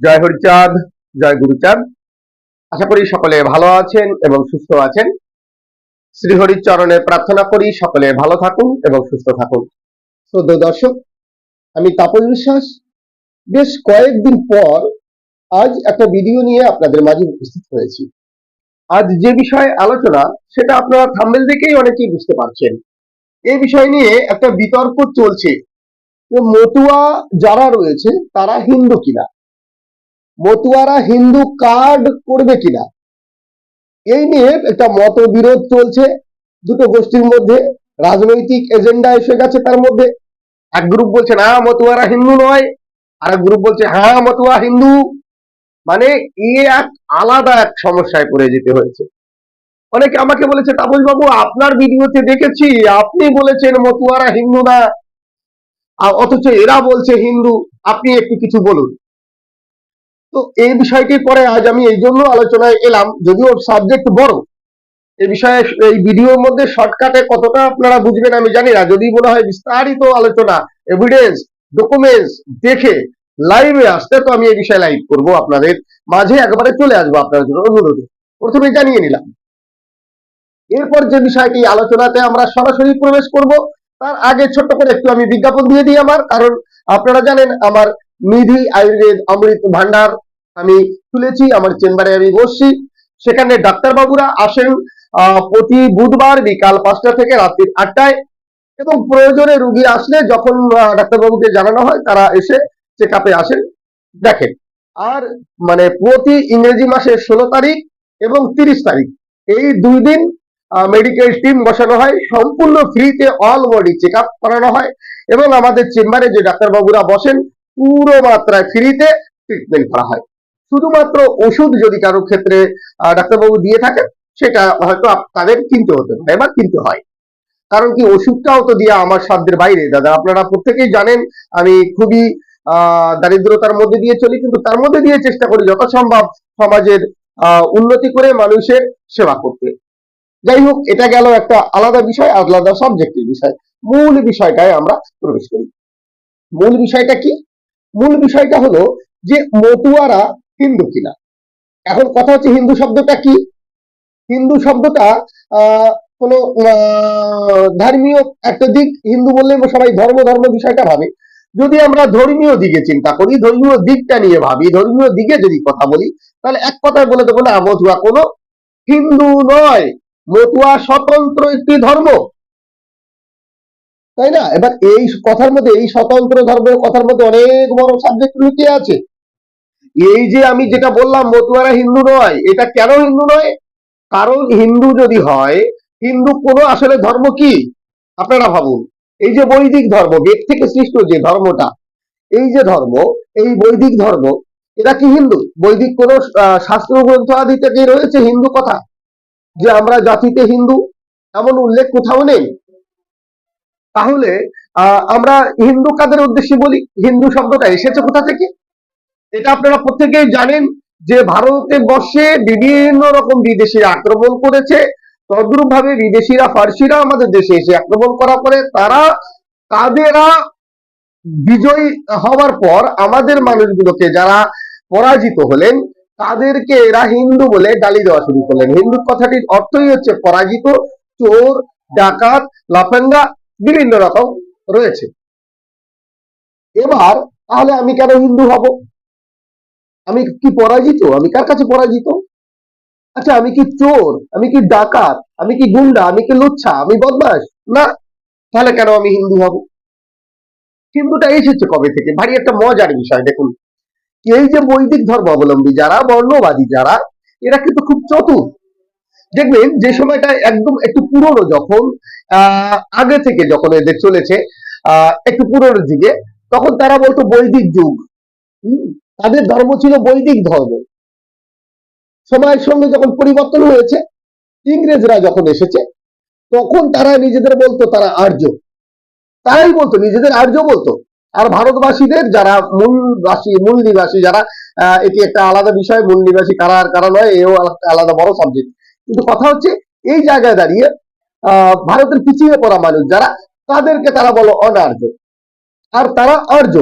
জয় হরিচাঁদ, জয় গুরুচাঁদ। আশা করি সকলে ভালো আছেন এবং সুস্থ আছেন। শ্রীহরির চরণে প্রার্থনা করি সকলে ভালো থাকুন এবং সুস্থ থাকুন। শ্রদ্ধ দর্শক, আমি তাপস বিশ্বাস। বেশ কয়েকদিন পর আজ একটা ভিডিও নিয়ে আপনাদের মাঝে উপস্থিত হয়েছি। আজ যে বিষয়ে আলোচনা, সেটা আপনারা থাম্বেল দেখেই অনেকেই বুঝতে পারছেন। এই বিষয় নিয়ে একটা বিতর্ক চলছে। মতুয়া যারা রয়েছে, তারা হিন্দু কিনা? মতুয়ারা হিন্দু কার্ড করবে কিনা? এই নিয়ে একটা মতবিরোধ চলছে। দুটো গোষ্ঠীর মধ্যে রাজনৈতিক এজেন্ডা এসে গেছে তার মধ্যে। এক গ্রুপ বলছে, না, মতুয়ারা হিন্দু নয়। আর এক গ্রুপ বলছে হ্যাঁ মতুয়া হিন্দু। মানে এ এক আলাদা এক সমস্যায় পড়ে যেতে হয়েছে। অনেকে আমাকে বলেছে, তাপস বাবু, আপনার ভিডিওতে দেখেছি, আপনি বলেছেন মতুয়ারা হিন্দু না। অথচ এরা বলছে হিন্দু। আপনি একটু কিছু বলুন। তো এই বিষয়টির পরে আজ আমি এই জন্য আলোচনায় এলাম, যদিও সাবজেক্ট বড়। এই বিষয়ে এই ভিডিওর মধ্যে শর্টকাটে কতটা আপনারা বুঝবেন আমি জানি না। যদি মনে হয় বিস্তারিত আলোচনা এভিডেন্স ডকুমেন্টস দেখে লাইভে আসতে, তো আমি এই বিষয়ে লাইভ করব আপনাদের মাঝে। একবারে চলে আসব আপনার জন্য অনুরোধে। প্রথমে জানিয়ে নিলাম, এরপর যে বিষয়টি আলোচনাতে আমরা সরাসরি প্রবেশ করব, তার আগে ছোট্ট করে একটু আমি বিজ্ঞাপন দিয়ে দিই আমার। কারণ আপনারা জানেন, আমার নিধি আয়ুর্বেদ অমৃত ভান্ডার আমি খুলেছি আমার চেম্বারে আমি বসছি। সেখানে ডাক্তারবাবুরা আসেন প্রতি বুধবার বিকাল পাঁচটা থেকে রাত্রি আটটায়। এবং প্রয়োজনে রুগী আসলে যখন ডাক্তারবাবুকে জানানো হয়, তারা এসে চেক আপে আসেন, দেখেন। আর মানে প্রতি ইংরেজি মাসের ষোলো তারিখ এবং তিরিশ তারিখ, এই দুই দিন মেডিকেল টিম বসানো হয়, সম্পূর্ণ ফ্রিতে অল বডি চেক আপ করানো হয়। এবং আমাদের চেম্বারে যে ডাক্তারবাবুরা বসেন পুরো মাত্রায় ফ্রিতে ট্রিটমেন্ট করা হয়। শুধুমাত্র ওষুধ যদি কারোর ক্ষেত্রে ডাক্তারবাবু দিয়ে থাকেন, সেটা হয়তো তাদের কিনতে হতে পারে বা কিনতে হয়। কারণ কি, ওষুধটাও তো দেওয়া আমার সাধ্যের বাইরে। দাদা, আপনারা প্রত্যেকেই জানেন, আমি খুবই দারিদ্রতার মধ্যে দিয়ে চলি, কিন্তু তার মধ্যে দিয়ে চেষ্টা করি যথাসম্ভব সমাজের উন্নতি করে মানুষের সেবা করতে। যাই হোক, এটা গেল একটা আলাদা বিষয়, আলাদা সাবজেক্টের বিষয়। মূল বিষয়টায় আমরা প্রবেশ করি। মূল বিষয়টা কি? মূল বিষয়টা হলো যে মতুয়ারা হিন্দু কিনা। এখন কথা হচ্ছে হিন্দু শব্দটা কি? হিন্দু শব্দটা কোনো ধর্মীয় একটা দিক, হিন্দু বললে সবাই ধর্ম ধর্ম বিষয়টা ভাবে। যদি আমরা ধর্মীয় দিকে চিন্তা করি, ধর্মীয় দিকটা নিয়ে ভাবি, ধর্মীয় দিকে যদি কথা বলি, তাহলে এক কথায় বলে দেবো না, মতুয়া কোনো হিন্দু নয়। মতুয়া স্বতন্ত্র একটি ধর্ম। তাই না? এবার এই কথার মধ্যে, এই স্বতন্ত্র ধর্মের কথার মধ্যে অনেক বড় সাবজেক্ট লুকিয়ে আছে। এই যে আমি যেটা বললাম, মতুয়ারা হিন্দু নয়, এটা কেন হিন্দু নয়? কারণ হিন্দু যদি হয়, হিন্দু কোনো আসলে ধর্ম কি? আপনারা ভাবুন। এই যে বৈদিক ধর্ম, বেদ থেকে সৃষ্ট যে ধর্মটা, এই যে ধর্ম, এই বৈদিক ধর্ম, এটা কি হিন্দু? বৈদিক কোন শাস্ত্র গ্রন্থ আদি থেকে রয়েছে হিন্দু কথা? যে আমরা জাতিতে হিন্দু, এমন উল্লেখ কোথাও নেই। তাহলে আমরা হিন্দু কাদের উদ্দেশ্যে বলি? হিন্দু শব্দটা এসেছে কোথা থেকে? এটা আপনারা প্রত্যেকেই জানেন যে ভারতে বর্ষে বিভিন্ন রকম বিদেশি আক্রমণ করেছে। তদ্রুপ ভাবে বিদেশিরা ফার্সিরা আমাদের দেশে এসে আক্রমণ করার পরে তারা, তাদেরা বিজয়ী হওয়ার পর আমাদের মানুষগুলোকে যারা পরাজিত হলেন, তাদেরকে এরা হিন্দু বলে গালি দেওয়া শুরু করলেন। হিন্দু কথাটির অর্থই হচ্ছে পরাজিত, চোর, ডাকাত, লাফাঙ্গা বিভিন্ন রকম রয়েছে। এবার তাহলে আমি কেন হিন্দু হব? আমি কি পরাজিত? আমি কার কাছে পরাজিত? আচ্ছা আমি কি চোর? আমি কি ডাকাত? আমি কি গুন্ডা? আমি কি লুচ্ছা? আমি বদমাস না, তাহলে কেন আমি হিন্দু হব? হিন্দুটা এসেছে কবে থেকে? ভারী একটা মজার বিষয়, দেখুন। এই যে বৈদিক ধর্মাবলম্বী, যারা বর্ণবাদী, যারা, এরা কিন্তু খুব চতুর। দেখবেন যে সময়টা একদম একটু পুরনো যখন আগে থেকে যখন এদের চলেছে একটু পুরনো যুগে, তখন তারা বলতো বৈদিক যুগ। তাদের ধর্ম ছিল বৈদিক ধর্ম। সময়ের সঙ্গে যখন পরিবর্তন হয়েছে, ইংরেজরা যখন এসেছে, তখন তারা নিজেদের বলতো তারা আর্য। তারাই বলতো, নিজেদের আর্য বলতো। আর ভারতবাসীদের যারা মূলবাসী, মূল নিবাসী, যারা এটি একটা আলাদা বিষয়, মূল নিবাসী কারা আর কারা নয়, এও আলাদা বড় সাবজেক্ট কিন্তু কথা হচ্ছে এই জায়গায় দাঁড়িয়ে আহ, ভারতের পিছিয়ে পড়া মানুষ যারা তাদেরকে তারা বলো অনার্য। আর তারা আর্য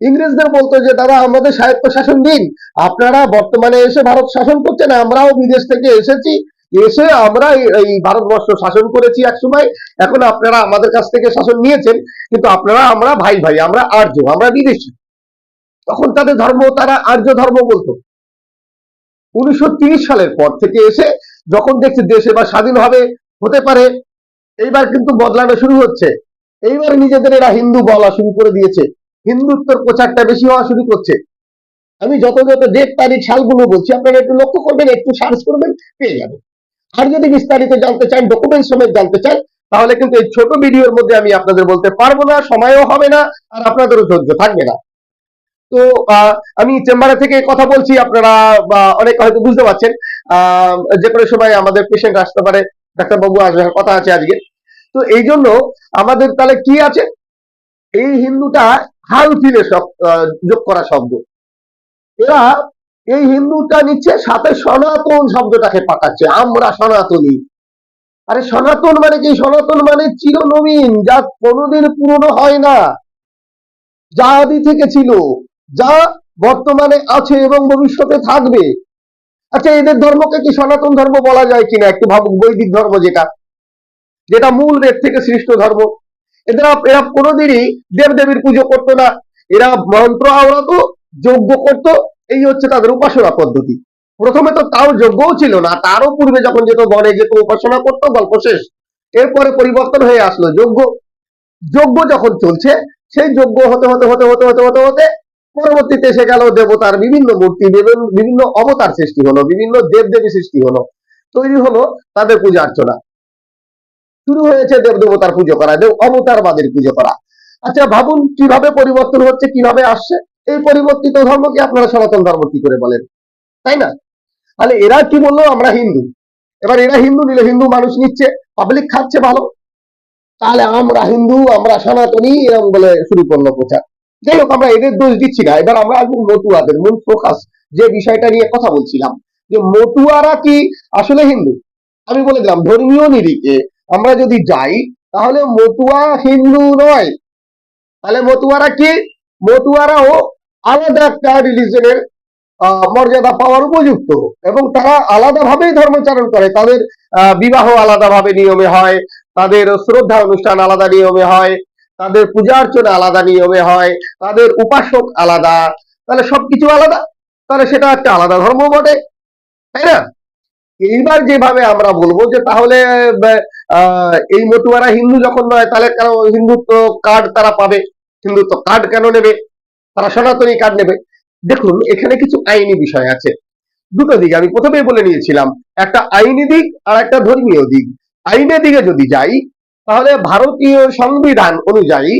ইংরেজদের বলতো যে দাদা আমাদের স্বায়ত্ত শাসন দিন। আপনারা বর্তমানে এসে ভারত শাসন করছেন আমরাও বিদেশ থেকে এসেছি। এসে আমরা এই ভারতবর্ষ শাসন করেছি এক সময় এখন আপনারা আমাদের কাছ থেকে শাসন নিয়েছেন কিন্তু আপনারা আমরা ভাই ভাই আমরা আর্য আমরা বিদেশি। তখন তাদের ধর্ম তারা আর্য ধর্ম বলতো। উনিশশো সালের পর থেকে এসে যখন দেখছে দেশ এবার স্বাধীনভাবে হতে পারে, এইবার কিন্তু বদলানো শুরু হচ্ছে। এইবার নিজেদের এরা হিন্দু বলা শুরু করে দিয়েছে। হিন্দুত্বর প্রচারটা বেশি হওয়া শুরু করছে। আমি যত যত ডেট তারিখ, সালগুলো বলছি, আপনারা একটু লক্ষ্য করবেন, একটু সার্চ করবেন, পেয়ে যাবেন। আর যদি বিস্তারিত জানতে চান ডকুমেন্ট সমেত জানতে চান, তাহলে কিন্তু এই ছোট ভিডিওর মধ্যে আমি আপনাদের বলতে পারব না, সময়ও হবে না, আর আপনাদেরও ধৈর্য থাকবে না। তো আমি চেম্বারে থেকে কথা বলছি, আপনারা অনেকে হয়তো বুঝতে পারছেন। যে কোনো সময় আমাদের পেশেন্ট আসতে পারে, ডাক্তারবাবু আসবে কথা আছে আজকে। তো এই জন্য আমাদের তাহলে কি আছে? এই হিন্দুটা হাল ফিলে যোগ করা শব্দ। এরা এই হিন্দুটা নিচ্ছে, সাথে সনাতন শব্দটাকে পাকাচ্ছে, আমরা সনাতনী। আরে সনাতন মানে কি? সনাতন মানে চিরনবীন, যা কোনোদিন পুরনো হয় না। যা আদি থেকে ছিল। যা বর্তমানে আছে এবং ভবিষ্যতে থাকবে। আচ্ছা এদের ধর্মকে কি সনাতন ধর্ম বলা যায় কিনা? একটু ভাবুক বৈদিক ধর্ম যেটা। যেটা মূল রেট থেকে সৃষ্ট ধর্ম। এরা এরা কোনোদিনই দেবদেবীর পুজো করতো না। এরা মন্ত্র আওড়াতো, যজ্ঞ করত। এই হচ্ছে তাদের উপাসনা পদ্ধতি। প্রথমে তো তাও যজ্ঞও ছিল না, তারও পূর্বে যখন যেত বনে যেত উপাসনা করতো, গল্প শেষ। এরপরে পরিবর্তন হয়ে আসলো যজ্ঞ। যজ্ঞ যখন চলছে, সেই যজ্ঞ হতে হতে হতে হতে হতে হতে হতে পরবর্তীতে এসে গেল দেবতার বিভিন্ন মূর্তি, বিভিন্ন- অবতার সৃষ্টি হলো, বিভিন্ন দেব দেবদেবী সৃষ্টি হলো, তৈরি হলো তাদের পূজা অর্চনা। শুরু হয়েছে দেব দেবতার পুজো করা, দেব অবতারবাদের পুজো করা। আচ্ছা ভাবুন কীভাবে পরিবর্তন হচ্ছে, কীভাবে আসছে? এই পরিবর্তিত ধর্মকে আপনারা সনাতন ধর্ম কি করে বলেন? তাই না? তাহলে এরা কি বলল? আমরা হিন্দু। এবার এরা হিন্দু নিলে হিন্দু মানুষ নিচ্ছে পাবলিক খাচ্ছে ভালো। তাহলে আমরা হিন্দু, আমরা সনাতনী এরকম বলে শুরু করল প্রচার। যাই হোক আমরা এদের দোষ দিচ্ছি না। এবার আমরা আসব মতুয়াদের, মূল ফোকাস যে বিষয়টা নিয়ে কথা বলছিলাম। যে মতুয়ারা কি? আসলে হিন্দু। আমি বলে দিলাম, ধর্মীয় নিরিখে আমরা যদি যাই, তাহলে মতুয়া হিন্দু নয়। তাহলে মতুয়ারা কি? মতুয়ারাও আলাদা একটা রিলিজনের মর্যাদা পাওয়ার উপযুক্ত। এবং তারা আলাদাভাবেই ধর্মচারণ করে। তাদের বিবাহ আলাদাভাবে নিয়মে হয়, তাদের শ্রদ্ধা অনুষ্ঠান আলাদা নিয়মে হয় তাদের পূজা অর্চনা আলাদা নিয়মে হয়, তাদের উপাসক আলাদা, তাহলে সবকিছু আলাদা, তাহলে সেটা একটা আলাদা ধর্ম বটে, তাই না? এইবার যেভাবে আমরা বলব যে তাহলে এই মতুয়ারা হিন্দু যখন নয়, তাহলে কেন হিন্দুত্ব কার্ড তারা পাবে? হিন্দুত্ব কার্ড কেন নেবে? তারা সনাতনী কার্ড নেবে? দেখুন, এখানে কিছু আইনি বিষয় আছে। দুটো দিক আমি প্রথমেই বলে নিয়েছিলাম। একটা আইনি দিক আর একটা ধর্মীয় দিক। আইনের দিকে যদি যাই তাহলে ভারতীয় সংবিধান অনুযায়ী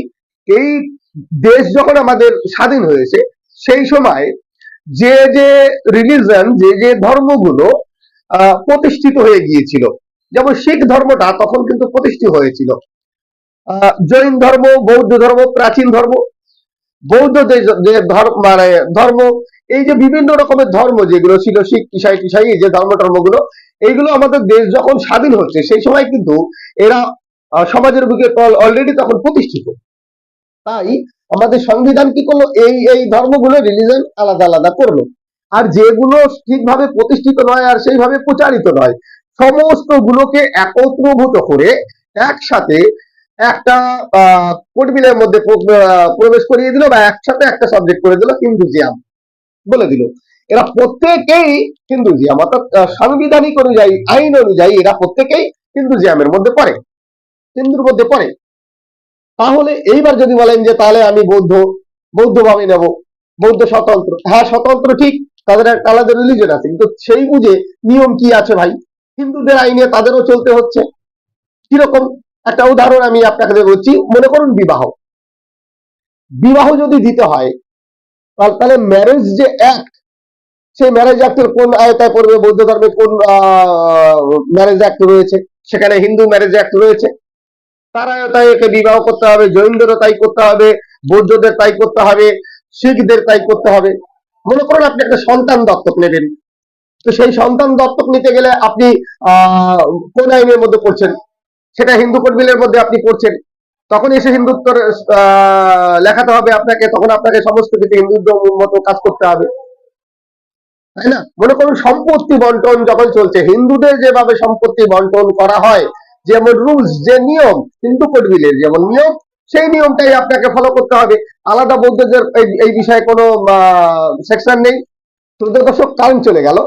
এই দেশ যখন আমাদের স্বাধীন হয়েছে, সেই সময় যে যে রিলিজন যে যে ধর্মগুলো প্রতিষ্ঠিত হয়ে গিয়েছিল, যেমন শিখ ধর্মটা তখন কিন্তু প্রতিষ্ঠিত হয়েছিল। জৈন ধর্ম, বৌদ্ধ ধর্ম, প্রাচীন ধর্ম, বৌদ্ধ ধর্ম মানে ধর্ম, এই যে বিভিন্ন রকমের ধর্ম যেগুলো ছিল, শিখ, ইসাই, টিসাই, এই যে ধর্ম টর্মগুলো এইগুলো আমাদের দেশ যখন স্বাধীন হচ্ছে, সেই সময় কিন্তু এরা সমাজের বুকে অলরেডি তখন প্রতিষ্ঠিত। তাই আমাদের সংবিধান কি করল? এই এই ধর্মগুলো রিলিজন আলাদা আলাদা করল। আর যেগুলো ঠিকভাবে প্রতিষ্ঠিত নয় আর সেইভাবে প্রচারিত নয় সমস্ত গুলোকে একত্রভূত করে একসাথে একটা কোর্ট বিলের মধ্যে প্রবেশ করিয়ে দিল বা একসাথে একটা সাবজেক্ট করে দিল হিন্দুজিয়াম বলে দিল। এরা প্রত্যেকেই হিন্দুজিয়াম, অর্থাৎ সাংবিধানিক অনুযায়ী, আইন অনুযায়ী এরা প্রত্যেকেই হিন্দুজিয়ামের মধ্যে পড়ে। হিন্দুর মধ্যে পড়ে। তাহলে এইবার যদি বলেন যে তাহলে আমি বৌদ্ধ বৌদ্ধ ভাবে নেব, বৌদ্ধ স্বতন্ত্র। হ্যাঁ স্বতন্ত্র ঠিক, তাদের একটা আলাদা রিলিজন আছে, কিন্তু সেই বুঝে নিয়ম কি আছে ভাই? হিন্দুদের আইনে তাদেরও চলতে হচ্ছে। কীরকম? একটা উদাহরণ আমি আপনাকে বলছি, মনে করুন বিবাহ। বিবাহ যদি দিতে হয়, তাহলে- ম্যারেজ যে অ্যাক্ট সেই ম্যারেজ অ্যাক্টের কোন আয়তায় পড়বে? বৌদ্ধ ধর্মে কোন ম্যারেজ অ্যাক্ট রয়েছে? সেখানে হিন্দু ম্যারেজ অ্যাক্ট রয়েছে। তার তাই একে বিবাহ করতে হবে জৈনদেরও তাই করতে হবে বৌদ্ধদের তাই করতে হবে শিখদের তাই করতে হবে। মনে করুন আপনি একটা সন্তান দত্তক নেবেন। তো সেই সন্তান দত্তক নিতে গেলে আপনি কোন আইনের মধ্যে পড়ছেন? সেটা হিন্দু বিলের মধ্যে আপনি পড়ছেন। তখন এসে হিন্দুত্বর আহ, লেখাতে হবে আপনাকে তখন আপনাকে সমস্ত কিছু হিন্দুত্ব মতো কাজ করতে হবে। তাই না? মনে করুন সম্পত্তি বন্টন যখন চলছে হিন্দুদের যেভাবে সম্পত্তি বন্টন করা হয় যেমন রুলস যে নিয়ম হিন্দু কোড যেমন নিয়ম, সেই নিয়মটাই আপনাকে ফলো করতে হবে। আলাদা বৌদ্ধদের এই- এই বিষয়ে কোনো সেকশন নেই। চোদ্দ দশক কারণ চলে গেল।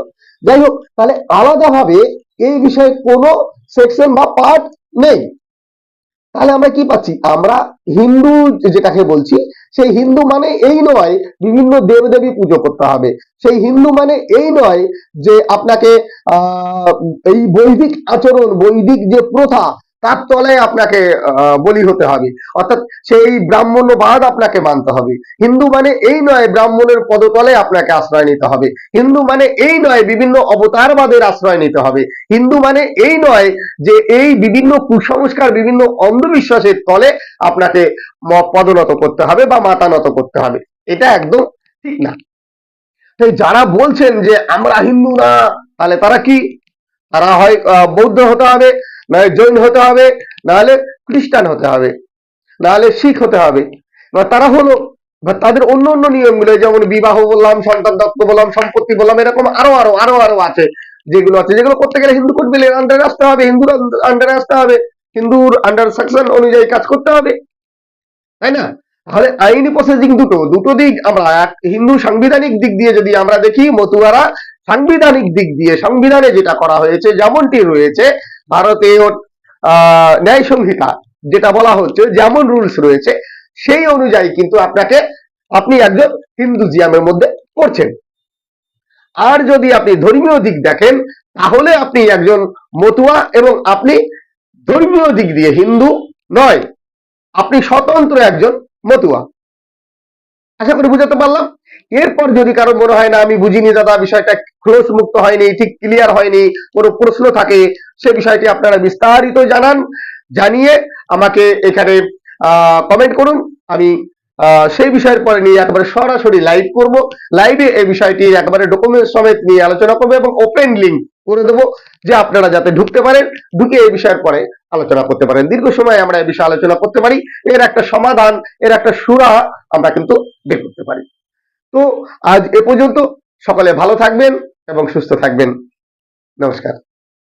যাই হোক, তাহলে আলাদাভাবে এই বিষয়ে কোনো সেকশন বা পার্ট নেই। তাহলে আমরা কি পাচ্ছি? আমরা হিন্দু যেটাকে বলছি, সেই হিন্দু মানে এই নয়, বিভিন্ন দেব দেবী পুজো করতে হবে। সেই হিন্দু মানে এই নয় যে আপনাকে এই বৈদিক আচরণ, বৈদিক যে প্রথা তার তলায় আপনাকে বলি হতে হবে। অর্থাৎ সেই ব্রাহ্মণ্যবাদ আপনাকে মানতে হবে। হিন্দু মানে এই নয় ব্রাহ্মণের পদতলে আপনাকে আশ্রয় নিতে হবে। হিন্দু মানে এই নয় বিভিন্ন অবতারবাদের আশ্রয় নিতে হবে। হিন্দু মানে এই নয় যে এই বিভিন্ন কুসংস্কার, বিভিন্ন অন্ধবিশ্বাসের তলে আপনাকে পদনত করতে হবে বা মাতানত করতে হবে। এটা একদম ঠিক না। তাই যারা বলছেন যে আমরা হিন্দু না, তাহলে তারা কি? তারা হয় বৌদ্ধ হতে হবে। নয় জৈন হতে হবে, নাহলে খ্রিস্টান হতে হবে, নাহলে শিখ হতে হবে। এবার তারা হলো, বা তাদের অন্য অন্য নিয়মগুলো, যেমন বিবাহ বললাম, সন্তান দত্ত বললাম, সম্পত্তি বললাম, এরকম আরও আরও আরও আরও আছে যেগুলো আছে, যেগুলো করতে গেলে হিন্দু কোড বিলের আন্ডারে আসতে হবে, হিন্দুর আন্ডারে আসতে হবে, হিন্দুর আন্ডার সেকশন অনুযায়ী কাজ করতে হবে, তাই না? তাহলে আইনি প্রসেসিং দুটো দুটো দিক আমরা, এক হিন্দু সাংবিধানিক দিক দিয়ে যদি আমরা দেখি, মতুয়ারা সাংবিধানিক দিক দিয়ে, সংবিধানে যেটা করা হয়েছে, যেমনটি রয়েছে ভারতীয় ন্যায় সংহিতা যেটা বলা হচ্ছে, যেমন রুলস রয়েছে, সেই অনুযায়ী কিন্তু আপনাকে, আপনি একজন হিন্দুজিয়ামের মধ্যে পড়ছেন। আর যদি আপনি ধর্মীয় দিক দেখেন, তাহলে আপনি একজন মতুয়া এবং আপনি ধর্মীয় দিক দিয়ে হিন্দু নয়, আপনি স্বতন্ত্র একজন মতুয়া। আশা করি বুঝাতে পারলাম? এরপর যদি কারও মনে হয় না, আমি বুঝিনি দাদা, বিষয়টা ক্লোজ মুক্ত হয়নি, ঠিক ক্লিয়ার হয়নি, কোনো প্রশ্ন থাকে, সে বিষয়টি আপনারা বিস্তারিত জানান, জানিয়ে আমাকে এখানে কমেন্ট করুন। আমি সেই বিষয়ের পরে নিয়ে একেবারে সরাসরি লাইভ করব। লাইভে এই বিষয়টি একেবারে ডকুমেন্ট সমেত নিয়ে আলোচনা করব এবং ওপেন লিঙ্ক করে দেবো, যে আপনারা যাতে ঢুকতে পারেন, ঢুকে এই বিষয়ের পরে আলোচনা করতে পারেন। দীর্ঘ সময় আমরা এই বিষয়ে আলোচনা করতে পারি। এর একটা সমাধান, এর একটা সুরা আমরা কিন্তু বের করতে পারি। তো আজ এ পর্যন্ত সকলে ভালো থাকবেন এবং সুস্থ থাকবেন। নমস্কার।